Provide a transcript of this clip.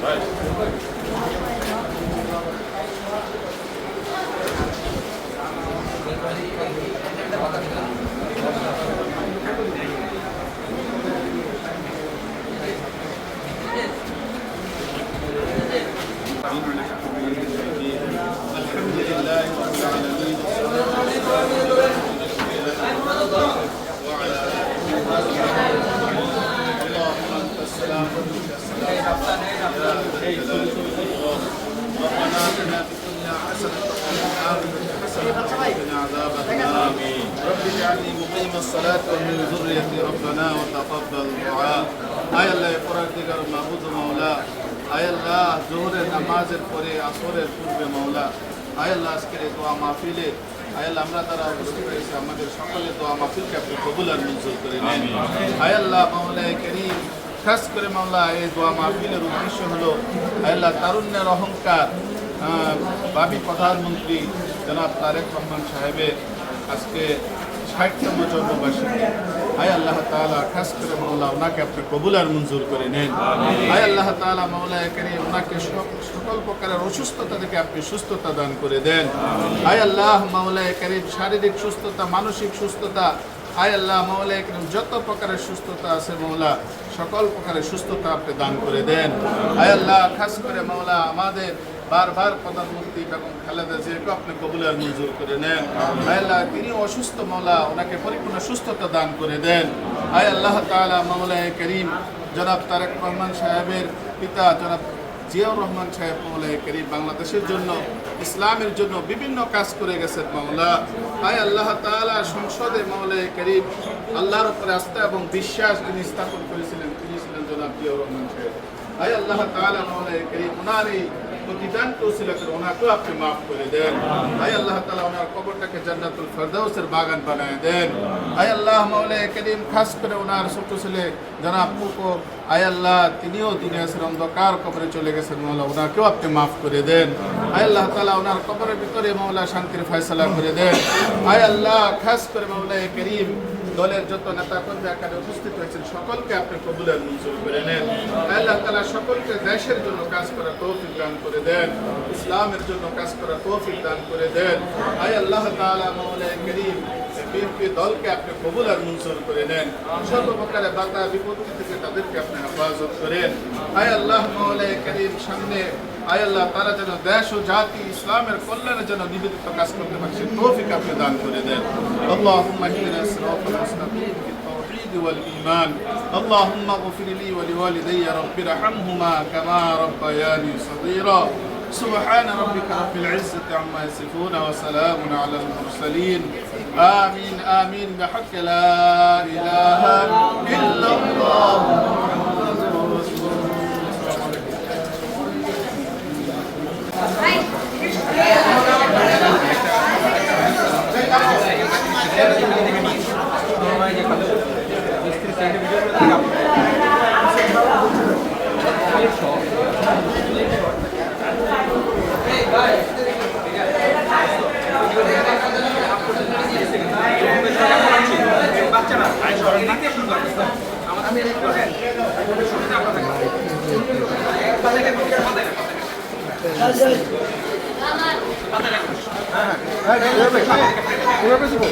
Right. ربنا آتنا في الدنيا حسنة وفي الآخرة حسنة وقنا عذاب النار رب اجعلني مقيم الصلاة ومن ذريتي ربنا وتقبل دعاء আয় আল্লাহ পরার দিগার মাহবুদ মাওলা আয় আল্লাহ জোহরের নামাজের পরে আসরের পূর্বে মাওলা আয় আল্লাহ আজকের এই দোয়া মাহফিলে আয় আল্লাহ আমরা তারা উপস্থিত হয়েছে আমাদের সকলের দোয়া মাহফিলকে আপনি কবুল আর মঞ্জুর করে নেন আয় আল্লাহ মাওলা করিম খাস করে মাওলা এই দোয়া মাহফিলের উদ্দেশ্য হলো আল্লাহ তারুণ্যের অহংকার বাবি প্রধানমন্ত্রী জনাব তারেক রহমান সাহেবের আজকে ষাটতম জন্মবার্ষিকী। আয় আল্লাহ তাআলা খাস করে মাওলা ওনাকে আপনি কবুল আর মঞ্জুর করে নেন। আয় আল্লাহ তাআলা মাওলা করি ওনাকে সক- সকল প্রকারের অসুস্থতা থেকে আপনি সুস্থতা দান করে দেন। আয় আল্লাহ মাওলা করিম শারীরিক সুস্থতা মানসিক সুস্থতা আয় আল্লাহ মাওলা করিম যত প্রকারের সুস্থতা আছে মাওলা সকল প্রকারের সুস্থতা আপনি দান করে দেন। আয় আল্লাহ, খাস করে মাওলা, আমাদের বারবার প্রধানমন্ত্রী বেগম খালেদা জিয়াকে আপনি কবুলের মঞ্জুর করে নেন। আয় আল্লাহ তিনি অসুস্থ মাওলা, ওনাকে পরিপূর্ণ সুস্থতা দান করে দেন। আয় আল্লাহ তালা মাওলা করিম, জনাব তারেক রহমান সাহেবের পিতা, জনাব জিয়াউর রহমান সাহেব মৌলাই করিম বাংলাদেশের জন্য, ইসলামের জন্য বিভিন্ন কাজ করে গেছেন মাওলা। তাই আল্লাহ তালা সংসদে মাওলা করিম আল্লাহর উপরে আস্থা এবং বিশ্বাস তিনি স্থাপন করেছিলেন, তিনি ছিলেন জনাব জিয়াউর রহমান সাহেব। তাই আল্লাহ তালা মৌলাই করিম ওনার এই প্রতিদান কৌশল করে ওনাকেও আপনি মাফ করে দেন। আয় আল্লাহ তালা ওনার কবরটাকে জান্নাতুল ফেরদাউসের বাগান বানায় দেন। আয় আল্লাহ মাওলা করিম খাস করে ওনার ছোট ছেলে জনাব পুকো আয় আল্লাহ, তিনিও দুনিয়াসের অন্ধকার কবরে চলে গেছেন মাওলা ওনাকেও আপনি মাফ করে দেন। আয় আল্লাহ তাআলা ওনার কবরের ভিতরে মাওলা শান্তির ফয়সালা করে দেন। আয় আল্লাহ, খাস করে মাওলা করিম দলের যত নেতা কর্মী এখানে উপস্থিত হয়েছেন, সকলকে আপনি কবুলের মঞ্জুর করে নেন। আল্লাহ তালা সকলকে দেশের জন্য কাজ করা তৌফিক দান করে দেন, ইসলামের জন্য কাজ করা তৌফিক দান করে দেন। আয় আল্লাহ করিম বিএনপি দলকে আপনি কবুল আর মঞ্জুর করে নেন। সর্বপ্রকারে বাধা বিপত্তি থেকে তাদেরকে আপনি হেফাজত করেন। আয় আল্লাহ মহলে করিম, সামনে আয় আল্লাহ তারা যেন দেশ ও জাতি, ইসলামের কল্যাণে যেন নিবেদিত কাজ করতে পারছে তৌফিক আপনি দান করে দেন। আল্লাহ التوحيد والإيمان. اللهم اغفر لي ولوالدي رب ارحمهما كما ربياني صغيرا. سبحان ربك رب العزة عما يصفون وسلام على المرسلين. آمين آمين. بحق لا إله إلا الله. হ্যাঁ, দিব